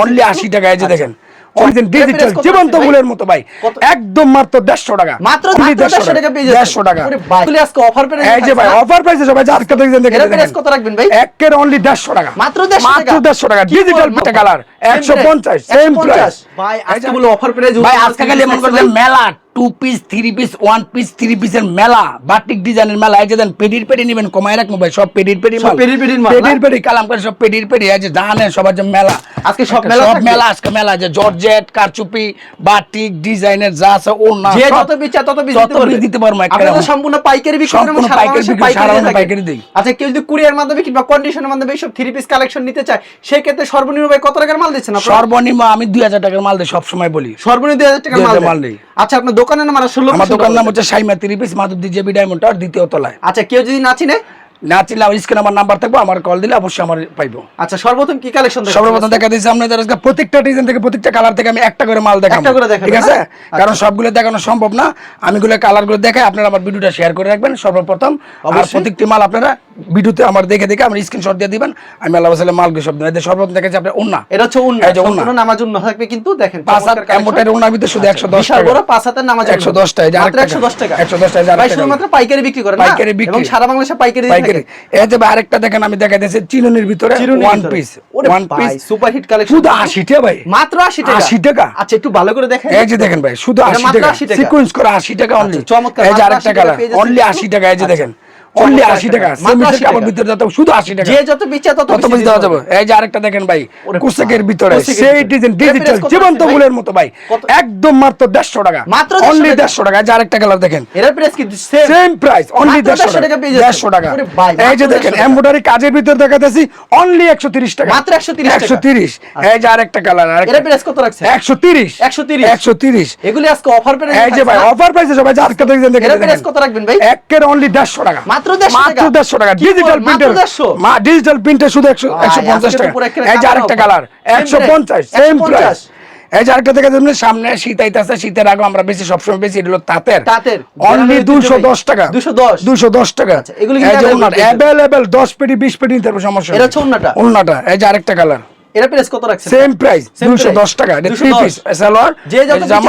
Only আশি টাকা এই যে আচ্ছা। দেখেন অরিজিন ডিজিটাল জীবন্ত আছে মতো ভাই। একদম মাত্র দেড়শো টাকা মাত্র Only মাত্র 150 টাকা পেয়ে দেড়শো টাকা। ওরে ভাই, তাহলে আজকে অফার পেয়ে এই যে ভাই অফার প্রাইসে সবাই যার দেখেন দেখেন কত রাখবেন ভাই? একের অনলি দেড়শো টাকা। মাত্র মাত্র দেড়শো টাকা ডিজিটাল পিঠা কালার একশো পঞ্চাশ সেম প্রাইস ভাই আজকে বলে অফার প্রাইস ভাই আজকে খালি এমন করলেন মেলা two piece three piece one piece three পিসের মেলা বাটিক ডিজাইনের মেলা এই যে দেন পেডির পেডি নিবেন কমায় রাখব ভাই সব পেডির পেডি সব পেডির মাল, পেডির পেডি কালাম করে সব পেডির পেডি এই যে জানেন সবার যে মেলা। আজকে সব মেলা সব মেলা আজকে মেলা যে জর্জেট কারচুপি বাটিক ডিজাইনের যা আছে ও না যে যত চায় তত যত দিতে পারবে। দিতে পারব আপনারা তো সম্পূর্ণ পাইকারি বিক্রি করেন সম্পূর্ণ পাইকারি বিক্রি, পাইকারি দিই। আচ্ছা কেউ যদি কুরিয়ার মাধ্যমে কিংবা কন্ডিশনের মাধ্যমে সব থ্রি পিস কালেকশন নিতে চায় সেই ক্ষেত্রে সর্বনিম্ন ভাই কত টাকার মাল দিচ্ছেন আপনারা? সর্বনিম্ন আমি দুই হাজার টাকার মাল দিই সবসময় বলি। সর্বনিম্ন দুই হাজার টাকার মাল মাল দেন। আচ্ছা আপনার দোকানের নাম আর আমার দোকান নাম হচ্ছে Saima three piece Madhabdi J B diamond tower দ্বিতীয় তলায়। আচ্ছা কেউ যদি না চিনে? না চিনলে আমার স্ক্রিনে আমার নাম্বার থাকব আমার কল দিলে অবশ্যই আমার পাইবো। আচ্ছা সর্বপ্রথম কি কালেকশন সর্বপ্রথম দেখা দিয়েছি আপনাদের আজকে প্রত্যেকটা ডিজাইন থেকে প্রত্যেকটা কালার থেকে আমি একটা করে মাল দেখাবো। একটা করে ঠিক আছে? না? কারণ সবগুলো দেখানো সম্ভব না। আমি গুলো কালারগুলো দেখাই আপনারা আমার ভিডিওটা শেয়ার করে রাখবেন সর্বপ্রথম। আর প্রত্যেকটি মাল আপনারা ভিডিওতে আমার দেখে দেখে আমার স্ক্রিনশট দিয়ে দিবেন। আমি আল্লাহ সাল্লাম মালগুলো সব দেবেন। সর্বপ্রথম দেখেছি আপনার উন্না এটা হচ্ছে উন্না এই যে উন্না। সম্পূর্ণ নামাজ উন্না থাকবে কিন্তু দেখেন পাঁচ হাত। এমোটের উন্নার ভিতরে শুধু একশো দশ বিশাল টাকা। বড় পাঁচ হাতের নামাজ 110 টাকা, মাত্র আরেকটা 110 টাকা। 110 টাকা, ভাই আরেকটা শুধুমাত্র পাইকারি বিক্রি করেন না? পাইকারি বিক্রি। এবং সারা বাংলাদেশে পাইকারি দিয়ে পাইকারি। এই যে আরেকটা দেখেন আমি দেখাইতেছি চিরুনির ভিতরে one. Piece one piece super hit collection শুধু আশি টাকা ভাই। মাত্র 80 টাকা? 80 টাকা। আচ্ছা একটু ভালো করে দেখেন। এই যে দেখেন ভাই শুধু আশি টাকা। 80 টাকা। সিকোয়েন্স করে আশি টাকা অনলি আচ্ছা, চমৎকার, এই যে আরেকটা কালার অনলি কিন্তু। আশি টাকা এই যে আচ্ছা, দেখেন। অনলি আশি টাকা কালার, মাত্র সেমিসের 80 কাপড় ভিতরে যত শুধু আশি টাকা। যে যত পিচ্ছা তত কত পিস দেওয়া যাবে? এই যে আরেকটা দেখেন ভাই কুসেকের ভিতরে সেই ডিজাইন ডিজিটাল জীবন্ত ফুলের মতো ভাই একদম মাত্র দেড়শো টাকা। মাত্র অনলি দেড়শো টাকা যে আরেকটা কালার দেখেন। এর প্রাইস কি সেম সেম প্রাইস অনলি দেড়শো টাকা টাকা পেয়ে যাচ্ছেন। দেড়শো টাকা। এই যে দেখেন এমব্রয়ডারি কাজের ভিতরে দেখাতেছি অনলি একশো তিরিশ টাকা। মাত্র 130 টাকা। একশো তিরিশ। এই যে আরেকটা কালারের প্রাইস কত রাখছেন একশো তিরিশ। 130 একশো তিরিশ। এগুলি আজকে অফার এই যে ভাই অফার পাইছে সবাই দেখেন দেখেন। কত রাখবেন ভাই? একের অনলি দেড়শো টাকা। মাত্র 150 টাকা? দেড়শো টাকা। কি ডিজিটাল প্রিন্টার মা ডিজিটাল প্রিন্টার শুধু একশো ভাই, একশো পঞ্চাশ আজকে তো টাকা। এই যে আরেকটা কালার সেম প্রাইস এই যে আরেকটা দেখে দেবেন সামনে শীত আইতাছে শীতের আগে আমরা বেশি সবসময় বেশি এটা হলো তাঁতের। তাঁতের। অনলি দুশো। দশ টাকা। 210 দুশো। দশ টাকা। আচ্ছা, এগুলো দশ পেটি বিশ পেটি নিতে পারবে সমস্যা এটা? এই যে আরেকটা কালারের প্রাইস কত রাখছেন? সেম প্রাইস Same দুশো price? দশ টাকা। এটা থ্রি 210 পিস সালোয়ার যে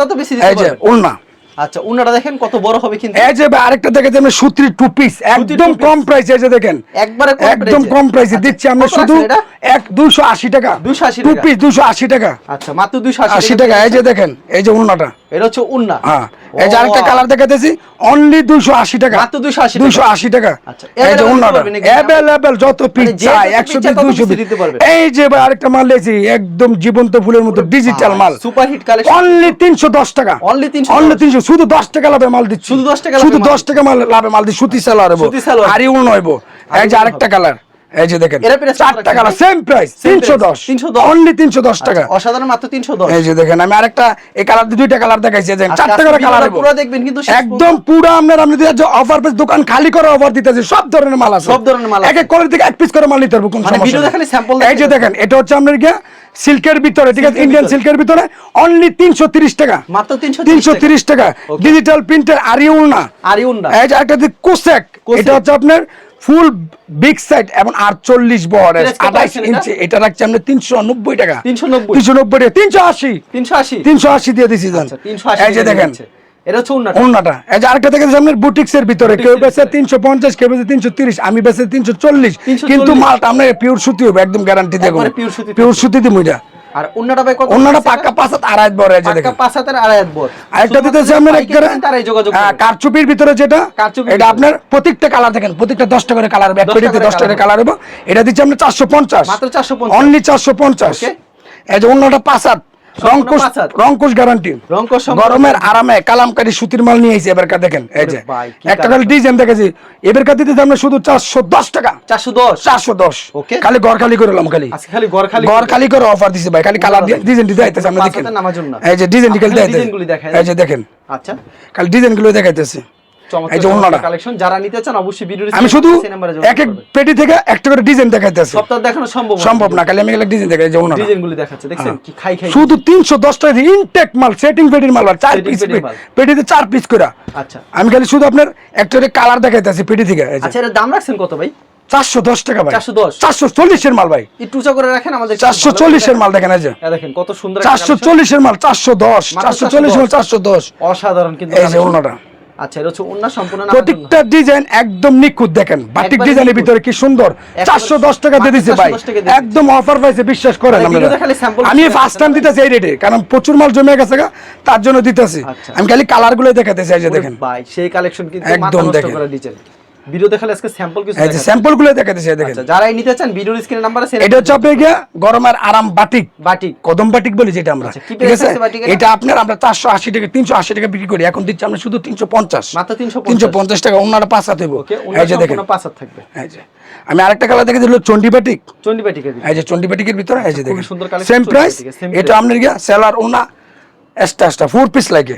যত বেশি দিতে পারবে। আচ্ছা উন্নাটা দেখেন কত বড় হবে কিন্তু। এই যে আরেকটা দেখে যে আমরা সুতির টু পিস একদম কম প্রাইস এই যে দেখেন। একবারে কম একদম কম প্রাইসে আচ্ছা, দিচ্ছি আমরা শুধু? এক দুশো আশি টাকা। 280 টু টাকা। পিস দুশো আশি টাকা। আচ্ছা মাত্র দুইশো আশি টাকা। এই যে দেখেন এই যে উন্নাটা এটা হচ্ছে উন্না। হ্যাঁ। এই যে আরেকটা কালার দেখাতেছি অনলি দুশো আশি টাকা। মাত্র 280 টাকা। আচ্ছা, এই যে অ্যাভেলেবেল যত পিস মানে চাই পিস দিতে পারবে। এই যে ভাই আরেকটা মাল লেছি একদম জীবন্ত ফুলের মতো ডিজিটাল মাল। সুপার হিট কালেকশন অনলি তিনশো দশ টাকা। Only 310 অনলি তিনশো শুধু দশ টাকা লাভে মাল দিচ্ছি। শুধু 10 টাকা শুধু মাল দশ টাকা মাল লাভে মাল দিচ্ছি সুতি সালোয়ার হব সুতি সালোয়ার। আরি এই যে আরেকটা কালার এই যে দেখেন চারটা কালার সেম প্রাইস তিনশো দশ। 310 অনলি তিনশো দশ টাকা। আচ্ছা, অসাধারণ মাত্র তিনশো দশ। এই যে দেখেন আমি আরেকটা এই কালার দুইটা কালার দেখাইছি যে আজকে চারটা করে কালার পুরো দেখবেন কিন্তু একদম পুরো আপনার আপনি অফার পেজ দোকান খালি করে অফার দিতেছে সব ধরনের মাল আছে। সব ধরনের মাল এক এক থেকে এক পিস করে মাল নিতে পারব কোন মানে সমস্যা sample এই যে দেখেন এটা হচ্ছে আপনার গিয়ে সিল্কের ভিতরে ঠিক আছে? ইন্ডিয়ান সিল্কের ভিতরে। অনলি তিনশো তিরিশ টাকা। মাত্র 330 তিনশো টাকা। তিরিশ টাকা। ডিজিটাল প্রিন্টের আরিউল না আরি উন্না এই যে একটা কোসেক। এটা হচ্ছে আপনার ফুল বিগ সাইড এবং আটচল্লিশ বহরের আঠাইশ? ইঞ্চি এটা রাখছে আমরা তিনশো নব্বই টাকা। 390 তিনশো নব্বই টাকা। তিনশো আশি। তিনশো আশি। তিনশো আশি দিয়ে দিছি জান। আচ্ছা এই যে দেখেন। এটা হচ্ছে উন্নাটা এই যে আরেকটা দেখেন সামনে বুটিক্স ভিতরে। কেউ Boutiques বেচে তিনশো পঞ্চাশ কেউ বেচে তিনশো তিরিশ আমি বেচে তিনশো চল্লিশ। কিন্তু মালটা আমরা পিওর সুতি হবে একদম গ্যারান্টি সুতি পিওর সুতি দিব এটা। আর উন্নাটা ভাই কত আছে পাক্কা পাঁচ হাত আড়াই এই যে দেখেন। আড়াই আরেকটা শুধুমাত্র দিতেছে আপনার পাইকারি একবারে নেন তারাই যোগাযোগ হ্যাঁ। কারচুপির ভিতরে যেটা এটা আপনার প্রত্যেকটা কালার দেখেন প্রত্যেকটা দশটা করে কালার হবে এক পেটিতে করে দশটা করে কালার হবে। এটা দিচ্ছে আমরা চারশো পঞ্চাশ। মাত্র 450 অনলি চারশো পঞ্চাশ। Okay. এই যে অন্যটা পাঁচ হাত। রংকুশ পাঁচ রংকুশ গ্যারান্টি রংকশ গরমের আরামে কালামকারী সুতির মাল নিয়ে এবার দেখেন এই যে। একটা খালি ডিজাইন দেখেছি। এবার দিতে আমরা শুধু চারশো দশ টাকা। চারশো দশ? চারশো দশ. খালি ঘর খালি করলাম খালি। খালি ঘর খালি ঘর খালি করে অফার দিছে ভাই খালি কালার ডিজাইন দিতে আইতেছে আমরা দেখেন। এই যে ডিজাইন এই যে দেখেন। আচ্ছা। খালি ডিজাইনগুলো দেখাইতেছে। এই যে অন্যটা কালেকশন যারা নিতে চান অবশ্যই ভিডিও আমি শুধু এক এক পেটি থেকে একটা করে ডিজাইন দেখাইতেছি সপ্তাহ দেখানো সম্ভব সম্ভব না খালি আমি ডিজাইন দেখাই যে অন্যটা ডিজাইন দেখাচ্ছে দেখছেন কি খাই খাই। শুধু তিনশো দশ টাকা ইনটেক মাল সেটিং পেটির মাল আর চার পিস পেটিতে চার পিস করে আচ্ছা। আমি খালি শুধু আপনার একটা কালার দেখাইতেছি পেটি থেকে আচ্ছা এর দাম রাখছেন কত ভাই? চারশো দশ টাকা ভাই। 410 চারশো চল্লিশের মাল ভাই। একটু উঁচা করে রাখেন আমাদের চারশো চল্লিশের মাল দেখেন এই দেখেন কত সুন্দর চারশো। চল্লিশের মাল চারশো দশ চারশো চল্লিশ মাল চারশো দশ। অসাধারণ কিন্তু এই যে অন্যটা আচ্ছা এটা হচ্ছে সম্পূর্ণ প্রত্যেকটা ডিজাইন একদম নিখুঁত দেখেন। বাটিক ডিজাইনের ভিতরে কি সুন্দর? একবারে চারশো দশ টাকা দিয়ে দিছে ভাই। 410 একদম অফার পাইছে বিশ্বাস করেন মানে আমি ফার্স্ট টাইম? দিতেছি এই রেটে কারণ প্রচুর মাল জমে গেছে গা, তার জন্য দিতেছি। আচ্ছা। আমি খালি কালারগুলো দেখাতে চাই যে দেখেন। ভাই সেই কালেকশন কিন্তু একদম দেখেন। করা ডিজাইন ভিডিও দেখালে আজকে স্যাম্পল কিছু এই যে দেখাতেছি এই দেখেন। আচ্ছা যারা নিতে চান ভিডিওর স্ক্রিনে নাম্বার আছে এটা হচ্ছে আপনার আরাম বাটিক। বাটিক। কদম বাটিক বলি যেটা আমরা। আচ্ছা, ঠিক আছে? এটা আপনার আমরা চারশো আশি টাকা তিনশো আশি টাকা বিক্রি করি। এখন দিচ্ছি আমরা শুধু তিনশো পঞ্চাশ। মাত্র 350 তিনশো পঞ্চাশ টাকা অন্যটা পাঁচ হাতে এই যে দেখেন। সম্পূর্ণ পাঁচ হাত থাকবে। এই যে। আমি আরেকটা কালার দেখে দিল চন্ডি বাটিক। চন্ডি বাটিকের এই যে চন্ডি বাটিকের ভিতরে এই যে দেখেন। সুন্দর সেম প্রাইস এটা। আপনার গিয়া সেলার ওনা এক্সট্রা এক্সট্রা ফোর পিস লাগে।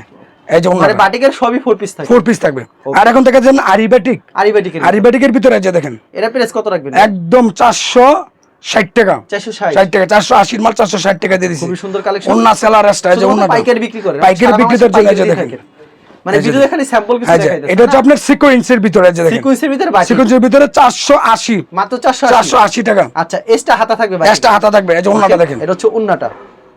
এই যে মানে বাটিকের সবই ফোর পিস থাকে ফোর পিস থাকবে। আর এখন দেখা যান আরি বাটিক আরি বাটিকের আরি বাটিকের ভিতরে যে দেখেন। এটা প্রাইস কত রাখবেন? একদম চারশো ষাট টাকা। 460 ষাট। টাকা চারশো আশির মাল চারশো ষাট টাকা দিয়ে দিচ্ছি সুন্দর collection। অন্য সেলার এই যে অন্যটা। পাইকারি বিক্রি করেন। পাইকারি সারা বিক্রি বাংলাদেশে জন্য যে দেখেন। মানে ভিডিও এখানে স্যাম্পল কিছু এই যে, এটা হচ্ছে আপনার সিকোয়েন্সের ভিতরে যে দেখেন। সিকোয়েন্সের ভিতরে সিকোয়েন্সের ভিতরে চারশো আশি। মাত্র 480 চারশো আশি টাকা। আচ্ছা এক্সট্রা হাতা থাকবে বাটিকের। এক্সট্রা হাতা থাকবে এই যে অন্যটা দেখেন। এটা হচ্ছে উন্নাটা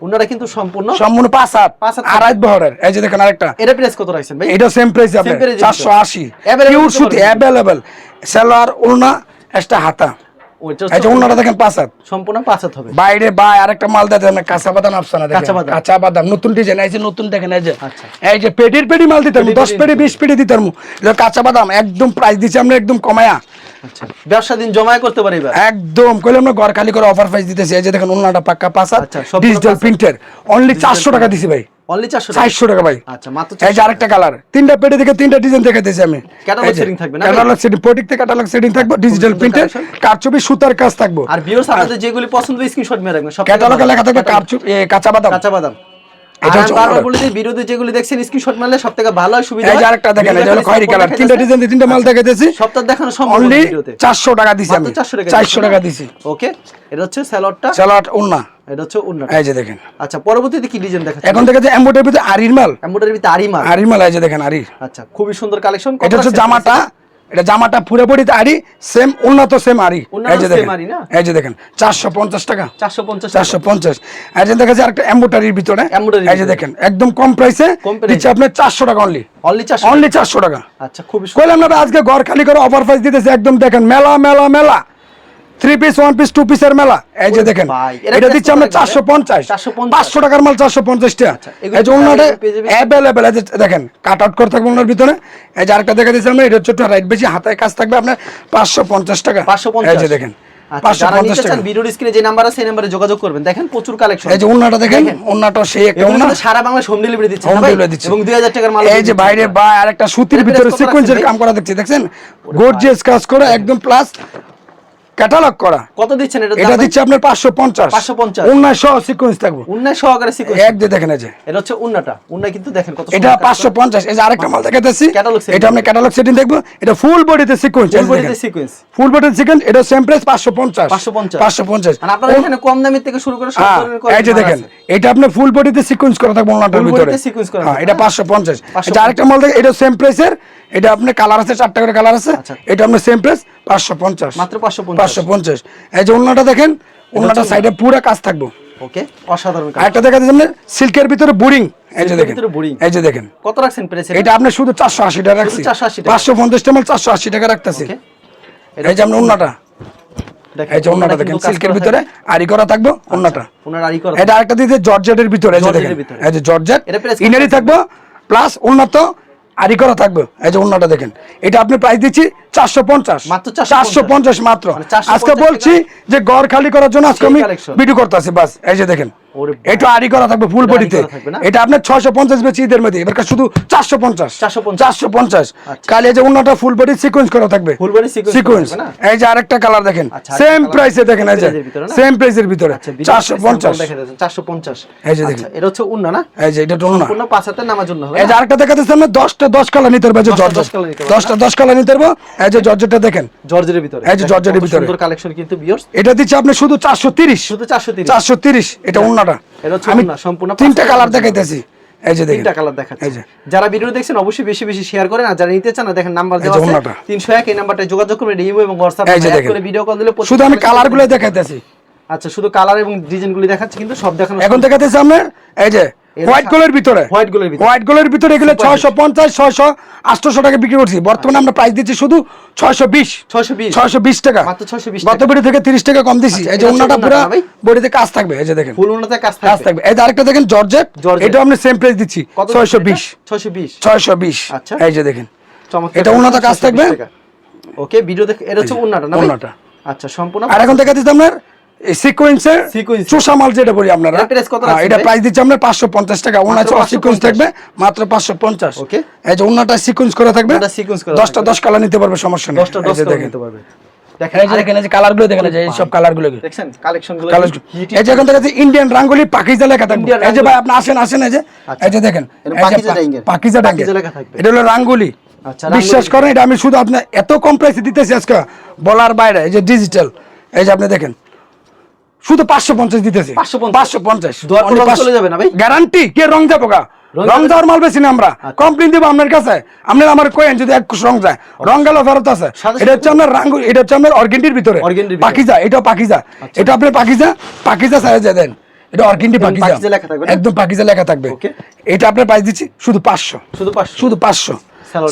উন্নাটা কিন্তু সম্পূর্ণ সম্পূর্ণ পাঁচ হাত পাঁচ হাত আড়াই বহরের। এই যে দেখেন আরেকটা। এটা প্রাইস কত রাখছেন ভাই? এটা সেম প্রাইস পিওর সুতি সেলার ওলনা এক্সট্রা হাতা। এই যে হচ্ছে দেখেন পাঁচ হাত সম্পূর্ণ পাঁচ হাত হবে। বাইরে বা আরেকটা মাল দেখেন কাঁচা বাদাম আফসানা দেখেন। কাঁচা বাদাম। নতুন ডিজাইন এই যে নতুন দেখেন এই যে। আচ্ছা। এই যে পেটির পেটি মাল দিতাম পেটি দিতাম কাঁচা বাদাম একদম প্রাইস দিচ্ছি আমরা একদম কমায়া। ব্যবসা দিন জমায় করতে পারি একদম কইলে আমরা ঘর খালি করে অফার প্রাইস দিতেছি এই যে দেখেন অন্যটা পাক্কা পাঁচ হাত আচ্ছা, সবগুলো ডিজিটাল পাঁচ অনলি চারশো টাকা দিছি ভাই। অনলি চারশো চারশো টাকা ভাই। আচ্ছা মাত্র এই যে আরেকটা কালার তিনটা পেটে থেকে তিনটা ডিজাইন দেখাতেছি আমি। Catalog setting থাকবে না? ক্যাটালগ সেটিং প্রোটিক ক্যাটালগ সেটিং থাকবে ডিজিটাল সুন্দর প্রিন্টের collection। কারচুপি সুতার কাজ থাকবে। আর ভিউয়ার্স আপনাদের যেগুলি পছন্দ স্ক্রিনশট মেরে রাখবেন সব ক্যাটালগে লেখা থাকবে। কারচুপি কাঁচা বাদাম। কাঁচা বাদাম। এটা এটা হচ্ছে বারবার অন্যটা। বলে দিই ভিডিওতে যেগুলি দেখছেন স্ক্রিনশট মারলে সব ভালো সুবিধা এই যে আরেকটা দেখেন এই হলো খয়েরি কালার। তিনটা দেখাইতেছে। ডিজাইন তিনটা মাল দেখাইতেছি সবটা দেখানো সম্ভব অনলি না ভিডিওতে। চারশো টাকা দিছি আমি। 400 টাকা দিছি। ওকে এটা হচ্ছে স্যালাডটা। স্যালাড উন্না। এটা হচ্ছে এই যে দেখেন। আচ্ছা পরবর্তীতে কি ডিজাইন এখন ভিতরে আরির মাল। এমব্রয়ডারি ভিতরে আরি মাল। আরির মাল এই যে দেখেন আরির। আচ্ছা খুবই সুন্দর কালেকশন এটা হচ্ছে জামাটা। এটা জামাটা পুরোপুরি আরি সেম উন্নত সেম আরি এই যে দেখেন এই যে দেখেন চারশো পঞ্চাশ টাকা। চারশো পঞ্চাশ চারশো পঞ্চাশ। এই যে দেখা এম্বোটারির ভিতরে এই যে দেখেন একদম কম প্রাইসে দিচ্ছে আপনার চারশো টাকা অনলি অনলি চারশো অনলি চারশো টাকা। আচ্ছা খুবই সুন্দর কইলাম না আজকে ঘর খালি করে অফার প্রাইস দিতেছে একদম দেখেন মেলা মেলা মেলা। Three piece one piece two পিসের মেলা। এই যে দেখেন এটা দিচ্ছে আমরা চারশো পঞ্চাশ। পাঁচশো টাকার মাল চারশো পঞ্চাশ টাকা আচ্ছা, এই যে অন্যটা অ্যাভেলেবেল এই যে দেখেন কাট আউট করে থাকবে ওনার ভিতরে। এই যে আরেকটা দেখা দিচ্ছি আমরা এটা হচ্ছে রাইট বেশি কাজ থাকবে আপনার পাঁচশো পঞ্চাশ টাকা। পাঁচশো এই পঞ্চাশ। যে দেখেন পাঁচশো যারা পঞ্চাশ নিতে টাকা। চান ভিডিওর স্ক্রিনে যে নাম্বার আছে সেই নাম্বারে যোগাযোগ করবেন। দেখেন প্রচুর কালেকশন এই যে অন্যটা দেখেন অন্যটা সেই একটা এগুলো ওন্না। কিন্তু সারা বাংলাদেশ দিচ্ছে হোম না ভাই? ডেলিভারি দিচ্ছে। এবং 2000 টাকার মাল এই যে বাইরে বা আরেকটা সুতির ভিতরে সিকোয়েন্সের কাম করা দেখছি দেখছেন? গর্জিয়াস কাজ করে একদম প্লাস ক্যাটালগ করা। কত দিচ্ছেন এটা? এটা দিচ্ছে আপনার পাঁচশো পঞ্চাশ। 550 উন্নয় সহ সিকোয়েন্স থাকবে। উন্নয় সহকারে সিকোয়েন্স এক দিয়ে দেখেন এই যে। এটা হচ্ছে উন্নাটা। উন্নয় কিন্তু দেখেন কত এটা পাঁচশো পঞ্চাশ। এই যে আরেকটা মাল দেখাতেছি Catalog setting। এটা আপনি ক্যাটালগ সেটিং দেখব। এটা ফুল বডিতে সিকোয়েন্স ফুল বডিতে সিকোয়েন্স ফুল বডিতে সিকোয়েন্স এটা সেম প্রাইস পাঁচশো পঞ্চাশ। 550 আর আপনারা এখানে কম দামের থেকে শুরু করে সব হ্যাঁ, ধরনের এই যে দেখেন। এটা আপনার ফুল বডিতে সিকোয়েন্স করা থাকবে Full ভিতরে। body তে sequence করা হ্যাঁ এটা পাঁচশো পঞ্চাশ। 550 এটা আরেকটা মাল দেখে এটা সেম প্রাইসের এটা আপনার কালার আছে চারটা করে কালার আছে। আচ্ছা। এটা আপনার সেম প্রাইস পাঁচশো পঞ্চাশ। মাত্র 550 পাঁচশো পঞ্চাশ। এই যে অন্যটা দেখেন অন্যটা সাইডে পুরো কাজ থাকবে। ওকে অসাধারণ কাজ। দেখা যাচ্ছে সিল্কের ভিতরে বোরিং এই যে দেখেন। এই যে দেখেন। কত রাখছেন প্রাইস এটা আপনার শুধু চারশো আশি টাকা রাখছি। 480 টাকা। পাঁচশো পঞ্চাশ টাকা চারশো আশি টাকা রাখতেছি। এই যে আপনার অন্যটা এই যে অন্যটা দেখেন সিল্কের ভিতরে আরি করা থাকবে অন্যটা ওনার আরি করা এটা আরেকটা দিতে জর্জেটের ভিতরে এই যে জর্জেটের দেখেন। এই যে জর্জেট ইনারি? থাকবে প্লাস উন্নত আরি করা থাকবে। এই যে অন্যটা দেখেন। এটা আপনি প্রাইস দিচ্ছি চারশো পঞ্চাশ। চারশো পঞ্চাশ। মাত্র। মানে 450 আজকে বলছি যে গড় খালি করার জন্য আজকে আমি। ভিডিও করতেছি বাস। এই যে দেখেন। এটা আরি করা থাকবে ফুল বডিতে? এটা আপনার ছয়শো পঞ্চাশ বেশি ঈদের মধ্যে। এবার শুধু চারশো পঞ্চাশ। চারশো পঞ্চাশ। আচ্ছা। এই যে অন্যটা ফুল বডি সিকোয়েন্স করা থাকবে। সিকোয়েন্স এই যে আরেকটা কালার দেখেন। আচ্ছা, সেম প্রাইসে দেখেন এই যে? সেম প্রাইসের ভিতরে আচ্ছা চারশো পঞ্চাশ। যাচ্ছে 450 এই যে দেখেন। আচ্ছা এটা হচ্ছে উন্না না? এই যে এটা টোন না পাঁচ হাতে নামার জন্য এই যে? আরেকটা দেখাতেছি আমরা দশটা দশ কালার নিতে পারব এই দশটা দশ কালার নিতে পারব এই যে জর্জেটটা দেখেন। জর্জের ভিতরে। এই যে দেখেন ভিতরে। সুন্দর কালেকশন কিন্তু ভিউয়ার্স এটা দিচ্ছে আপনি শুধু চারশো তিরিশ। শুধু 430 চারশো তিরিশ। এটা অন্যটা এটা হচ্ছে ওড়না, সম্পূর্ণ তিনটা কালার দেখাইতেছি। এই যে দেখেন। তিনটা কালার দেখাচ্ছি। যারা ভিডিও দেখছেন অবশ্যই বেশি বেশি শেয়ার করেন আর যারা নিতে চান না দেখেন নাম্বার দেওয়া আছে অন্যটা। তিনশো এক এই নাম্বারটা যোগাযোগ করবেন ইমো এবং। করে ভিডিও কল দিলে শুধু আমি কালারগুলো দেখাইতেছি। আচ্ছা শুধু কালার এবং ডিজাইন গুলি দেখাচ্ছি কিন্তু সব দেখানো এখন দেখাতেছি আমরা এই যে হোয়াইট গোলের ভিতরে। হোয়াইট গোলের ভিতরে। হোয়াইট গোলের ভিতরে এগুলো ছয়শো পঞ্চাশ ছয়শো আটশোশো টাকা বিক্রি করছি। বর্তমানে আমরা প্রাইস দিচ্ছি শুধু ছয়শো বিশ। ছয়শো বিশ। ছয়শো বিশ টাকা। মাত্র 620 গত বড়ি থেকে তিরিশ টাকা কম দিছি। আচ্ছা, এই যে ওড়নাটা পুরো বডিতে কাজ থাকবে এই যে দেখেন। ফুল কাজ কাজ থাকবে। এই যে আরেকটা দেখেন জর্জেট। এটা আমরা সেম প্রাইস দিচ্ছি। কত ছয়শো বিশ। ছয়শো বিশ। ছয়শো বিশ। আচ্ছা। এই যে দেখেন। এটা উন্নত কাজ থাকবে? ওকে ভিডিও দেখে এটা হচ্ছে না? আচ্ছা সম্পূর্ণ আর এখন দেখা দিচ্ছি Sequence। চোষা মাল যেটা বলি আপনারা এটার price কত হ্যাঁ, রাখছেন এটা প্রাইস দিচ্ছি আমরা পাঁচশো পঞ্চাশ টাকা সিকোয়েন্স থাকবে মাত্র পাঁচশো পঞ্চাশ। এই যে ওনাটা সিকোয়েন্স করে থাকবে দশটা দশ কালার নিতে পারবে সমস্যা নেই নিতে পারবে আচ্ছা। আচ্ছা, রাঙ্গুলি। বিশ্বাস করেন এটা আমি শুধু আপনার এত কম প্রাইসে দিতেছি আজকে বলার বাইরে এই যে ডিজিটাল এই যে আপনি দেখেন শুধু পাঁচশো পঞ্চাশ দিতেছি। পাঁচশো পঞ্চাশ। দোয়ার পর রং চলে যাবে না ভাই? গ্যারান্টি কে রং যাব গা? রং যাওয়ার মাল বেশি না আমরা। আচ্ছা। কমপ্লেন দিব আপনার কাছে। আপনি আমার কোয়েন যদি এক রং যায়। রং গেল ফেরত আছে। এটা হচ্ছে আপনার রাঙ্গু এটা হচ্ছে আপনার অর্গেন্ডির ভিতরে। পাকিজা এটা পাকিজা। এটা আপনি পাকিজা। পাকিজা সাইজে দেন। এটা অর্গেন্ডি পাকিজা? একদম পাকিজা লেখা থাকবে। এটা আপনার প্রাইস দিচ্ছি শুধু পাঁচশো। শুধু পাঁচশো? শুধু পাঁচশো।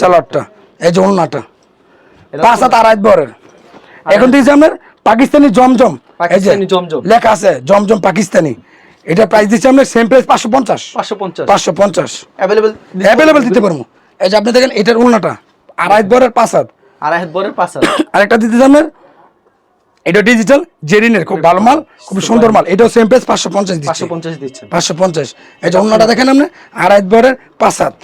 স্যালাডটা এই যে এটা পাঁচ হাত আড়াই বরের। এখন দিয়েছি আপনার পাকিস্তানি জমজম পাকিস্তানি জমজম। লেখা আছে জমজম পাকিস্তানি। এটা প্রাইস দিচ্ছি আমরা সেম প্রাইস পাঁচশো পঞ্চাশ। পাঁচশো পঞ্চাশ। পাঁচশো পঞ্চাশ। অ্যাভেলেবেল অ্যাভেলেবেল দিতে পারব। এই যে আপনি দেখেন এটার উল্টাটা আড়াই বরের পাঁচ হাত। আড়াই বরের পাঁচ হাত। আরেকটা দিতে আপনার? এটা ডিজিটাল জেরিনের খুব ভালো মাল খুব সুন্দর মাল। এটাও সেম প্রাইস পাঁচশো পঞ্চাশ দিচ্ছে। পাঁচশো পঞ্চাশ এই যে অন্যটা দেখেন আপনি আড়াই বরের পাঁচ হাত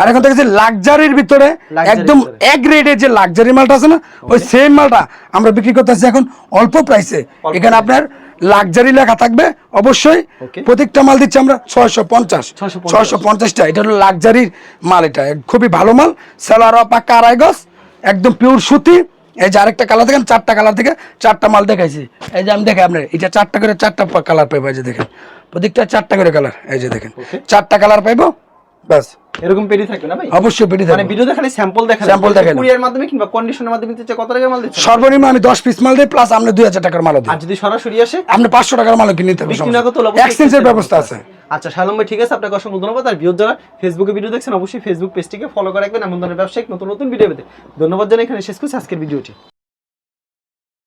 আর এখন দেখেছি লাক্সারির ভিতরে একদম। এক গ্রেডের যে লাক্সারি মালটা আছে না ওই সেম মালটা আমরা বিক্রি করতেছি এখন অল্প প্রাইসে এখানে আপনার লাক্সারি লেখা থাকবে অবশ্যই. প্রত্যেকটা মাল দিচ্ছি আমরা ছয়শো পঞ্চাশ। 650 ছয়শো পঞ্চাশটা এটা হলো লাক্সারির মাল এটা। খুবই ভালো মাল। সেলার পাক্কা আড়াই গজ একদম পিওর সুতি। এই যে আরেকটা কালার দেখেন চারটা কালার থেকে চারটা মাল দেখাইছি। এই যে আমি দেখে আপনার এটা চারটা করে চারটা কালার পাইবো এই যে দেখেন। প্রত্যেকটা চারটা করে কালার এই যে দেখেন। চারটা কালার পাইবো ব্যাস। এরকম পেডি থাকবে না ভাই? অবশ্যই পেটি মানে থাকবে। দেখালে স্যাম্পল Sample দেখালে। কুরিয়ার মাধ্যমে কিংবা কন্ডিশনের মাধ্যমে চাই কত টাকার মাল দিচ্ছেন? সর্বনিম্ন আমি দশ পিস মাল দিই প্লাস আপনি দুই হাজার টাকার মাল দিই আর যদি সরাসরি আসে? আপনি পাঁচশো টাকার মাল কিনে নিতে বিক্রি না করতে হলে এক্সচেঞ্জের ব্যবস্থা আছে। আচ্ছা শালম ভাই, ঠিক আছে? আপনাকে অসংখ্য ধন্যবাদ। আর ভিডিও যারা ফেসবুকে ভিডিও দেখছেন, অবশ্যই ফেসবুক পেজটিকে ফলো করে রাখবেন। এমন ধরনের ব্যবসায়িক নতুন নতুন ভিডিও পেতে। ধন্যবাদ জানাই। এখানে শেষ করছি আজকের ভিডিওটি